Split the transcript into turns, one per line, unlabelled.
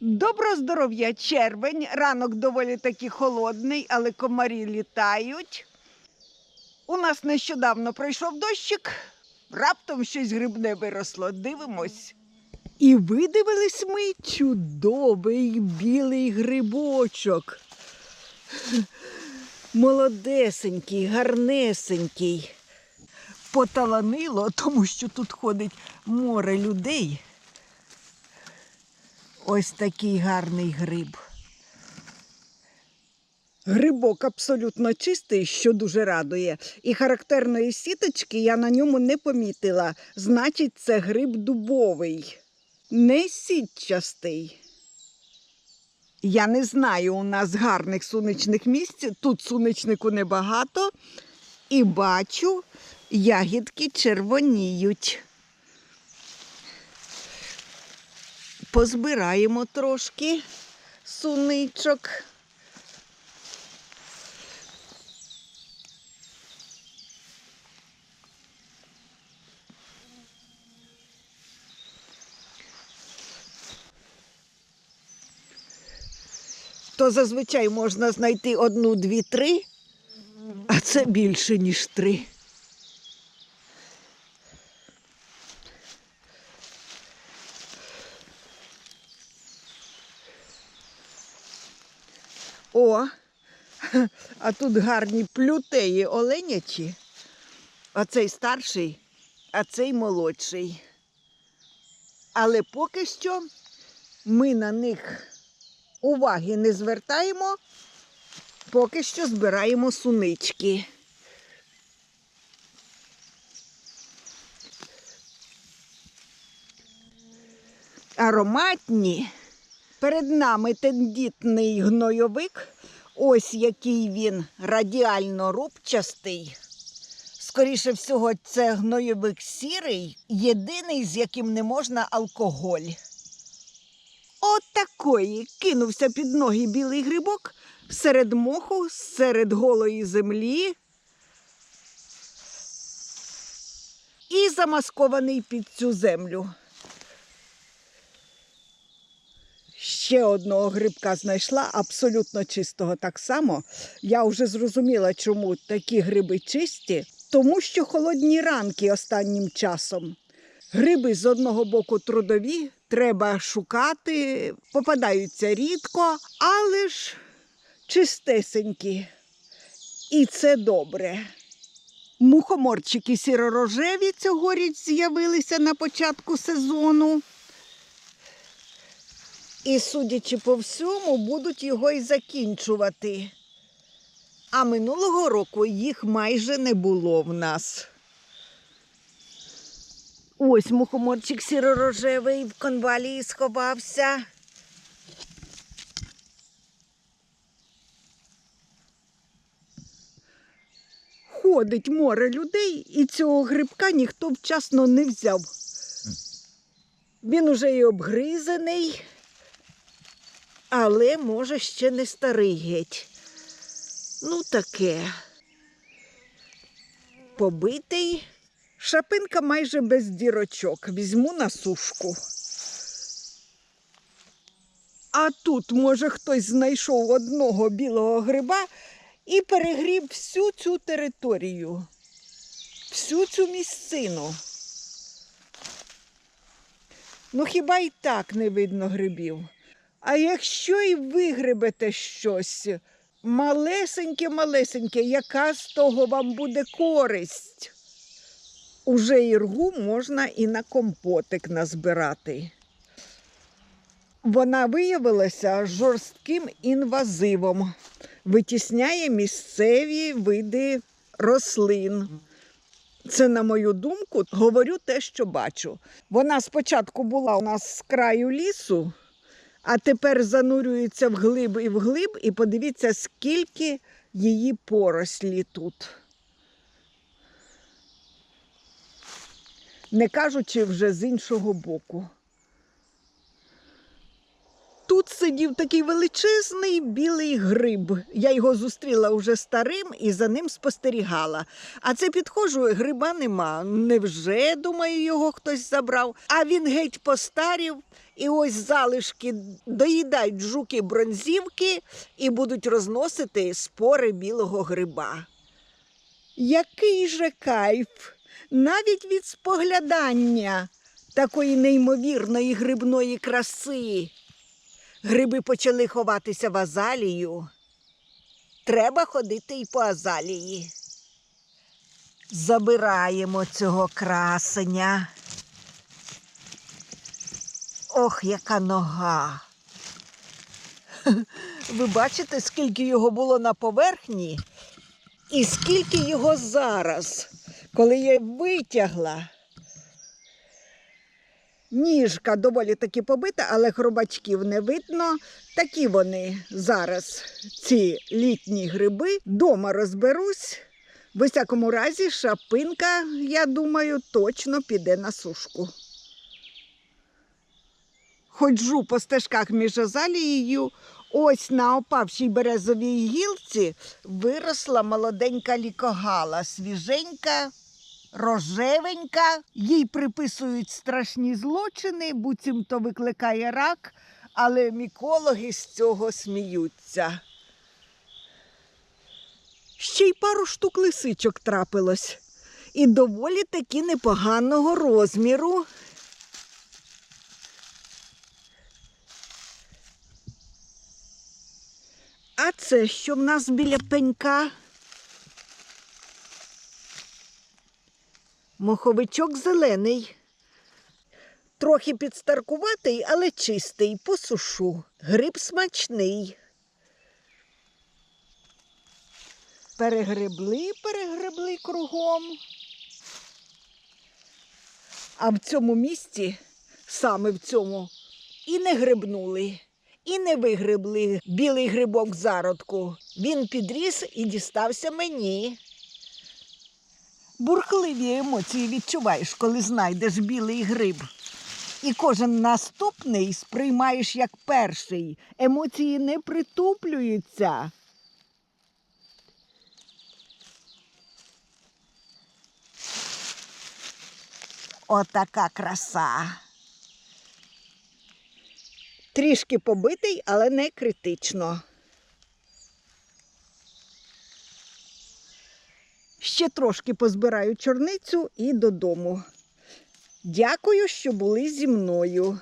Добро здоров'я, червень. Ранок доволі таки холодний, але комарі літають. У нас нещодавно пройшов дощик, раптом щось грибне виросло. Дивимось. І видивились ми чудовий білий грибочок. Молодесенький, гарнесенький. Поталанило, тому що тут ходить море людей. Ось такий гарний гриб. Грибок абсолютно чистий, що дуже радує. І характерної сіточки я на ньому не помітила. Значить, це гриб дубовий, не сітчастий. Я не знаю, у нас гарних сонячних місць. Тут сонячнику небагато. І бачу, ягідки червоніють. Позбираємо трошки суничок. То зазвичай можна знайти одну, дві, три, а це більше, ніж три. О, а тут гарні плютеї оленячі. Оцей старший, а цей молодший. Але поки що ми на них уваги не звертаємо, поки що збираємо сунички. Ароматні. Перед нами тендітний гнойовик. Ось який він радіально рубчастий. Скоріше всього, це гнойовик сірий, єдиний, з яким не можна алкоголь. От кинувся під ноги білий грибок серед моху, серед голої землі. І замаскований під цю землю. Ще одного грибка знайшла, абсолютно чистого так само. Я вже зрозуміла, чому такі гриби чисті, тому що холодні ранки останнім часом. Гриби з одного боку трудові, треба шукати, попадаються рідко, але ж чистесенькі. І це добре. Мухоморчики сіророжеві цьогоріч з'явилися на початку сезону. І, судячи по всьому, будуть його й закінчувати. А минулого року їх майже не було в нас. Ось мухоморчик сіророжевий в конвалії сховався. Ходить море людей, і цього грибка ніхто вчасно не взяв. Він уже і обгризаний, але може ще не старий геть. Ну, таке. Побитий. Шапинка майже без дірочок. Візьму на сушку. А тут, може, хтось знайшов одного білого гриба і перегріб всю цю територію, всю цю місцину. Ну, хіба й так не видно грибів? А якщо і вигребете щось малесеньке-малесеньке, яка з того вам буде користь? Уже іргу можна і на компотик назбирати. Вона виявилася жорстким інвазивом, витісняє місцеві види рослин. Це, на мою думку, говорю те, що бачу. Вона спочатку була у нас з краю лісу, а тепер занурюється вглиб і вглиб, і подивіться, скільки її порослі тут. Не кажучи вже з іншого боку. тут сидів такий величезний білий гриб. Я його зустріла уже старим і за ним спостерігала. А це підходжу, гриба нема. Невже, думаю, його хтось забрав? А він геть постарів, і ось залишки доїдають жуки бронзівки і будуть розносити спори білого гриба. Який же кайф! Навіть від споглядання такої неймовірної грибної краси. Гриби почали ховатися в азалію. Треба ходити і по азалії. Забираємо цього красення. Ох, яка нога. Ви бачите, скільки його було на поверхні і скільки його зараз, коли я витягла. Ніжка доволі таки побита, але хробачків не видно. Такі вони зараз, ці літні гриби. Дома розберусь. В усякому разі, шапинка, я думаю, точно піде на сушку. Ходжу по стежках між азалією. Ось на опавшій березовій гілці виросла молоденька лікогала, свіженька, рожевенька. Їй приписують страшні злочини, буцімто викликає рак, але мікологи з цього сміються. Ще й пару штук лисичок трапилось. І доволі таки непоганого розміру. А це що в нас біля пенька? Моховичок зелений. Трохи підстаркуватий, але чистий, посушу. Гриб смачний. Перегребли, перегребли кругом. А в цьому місці, саме в цьому, і не грибнули, і не вигребли білий грибок зародку. Він підріс і дістався мені. Бурхливі емоції відчуваєш, коли знайдеш білий гриб. І кожен наступний сприймаєш як перший. Емоції не притуплюються. Отака краса. Трішки побитий, але не критично. Ще трошки позбираю чорницю і додому. Дякую, що були зі мною.